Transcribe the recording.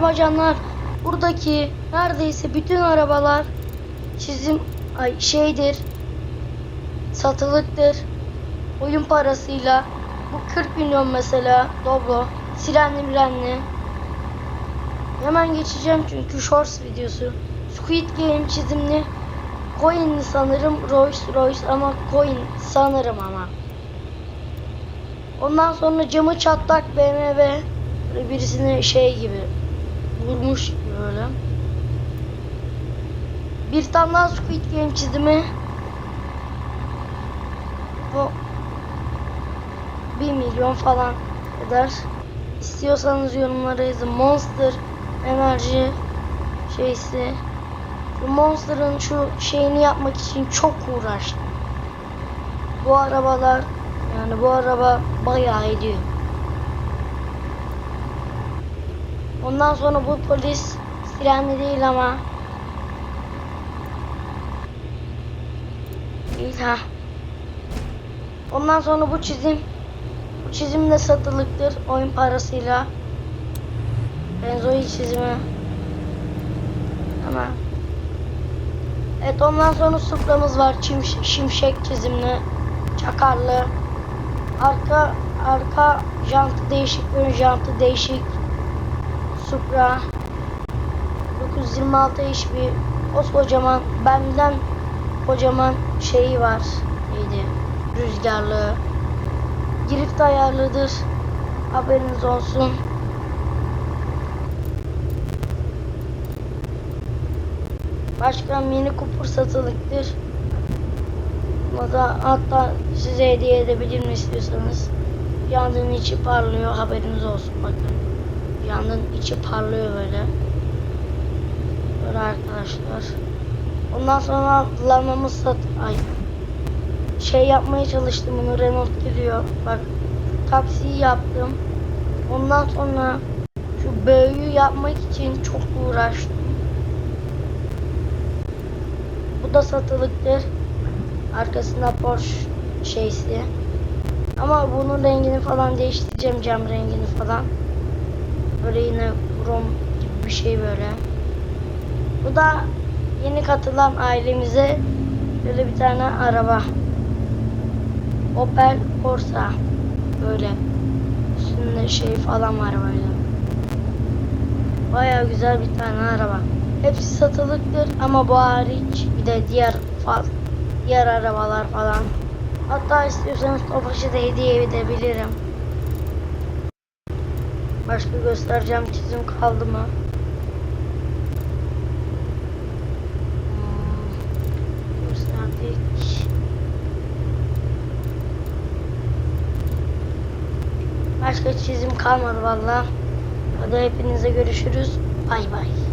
merhaba canlar. Buradaki neredeyse bütün arabalar çizim ay şeydir. Satılıktır. Oyun parasıyla. Bu 40 milyon mesela. Doblo. Sirenli mirenli. Hemen geçeceğim çünkü shorts videosu. Squid Game çizimli. Coin'li sanırım Rolls Royce ama coin sanırım ama. Ondan sonra camı çatlak BMW birisini şey gibi vurmuş böyle. Bir tane daha Squid Game çizimi. Bu 1 milyon falan eder. İstiyorsanız yorumlara yazın. Monster enerji şeysi. Monster'ın şu şeyini yapmak için çok uğraştım. Bu arabalar yani bu araba bayağı ediyor. Ondan sonra bu polis sirenli değil ama değil ha. Ondan sonra bu çizim bu çizim de satılıktır oyun parasıyla. Benzoid çizimi. Ama Evet ondan sonra Supra'mız var. Çim, şimşek çizimli. Çakarlı. Arka arka jantı değişik, ön jantı değişik. Supra 926 iş bir koskocaman benden kocaman şeyi var. Neydi? Rüzgarlı. Girift ayarlıdır. Haberiniz olsun. Başka mini Cooper satılıktır. Da hatta size hediye edebilirim istiyorsanız. Yandığın içi parlıyor haberiniz olsun bakın. Yandığın içi parlıyor böyle. Böyle arkadaşlar. Ondan sonra lamamız sat ay şey yapmaya çalıştım bunu Renault giriyor. Bak taksiyi yaptım. Ondan sonra şu böğü yapmak için çok uğraştım. Bu da satılıktır. Arkasında Porsche şeysi. Ama bunun rengini falan değiştireceğim cam rengini falan. Böyle yine krom gibi bir şey böyle. Bu da yeni katılan ailemize böyle bir tane araba. Opel Corsa. Böyle. Üstünde şey falan var böyle. Baya güzel bir tane araba. Hepsi satılıktır ama bu hariç bir de diğer fal, diğer arabalar falan. Hatta istiyorsanız Tofaş'ı da hediye edebilirim. Başka göstereceğim çizim kaldı mı? Hmm. Başka çizim kalmadı valla. Hadi hepinize görüşürüz. Bay bay.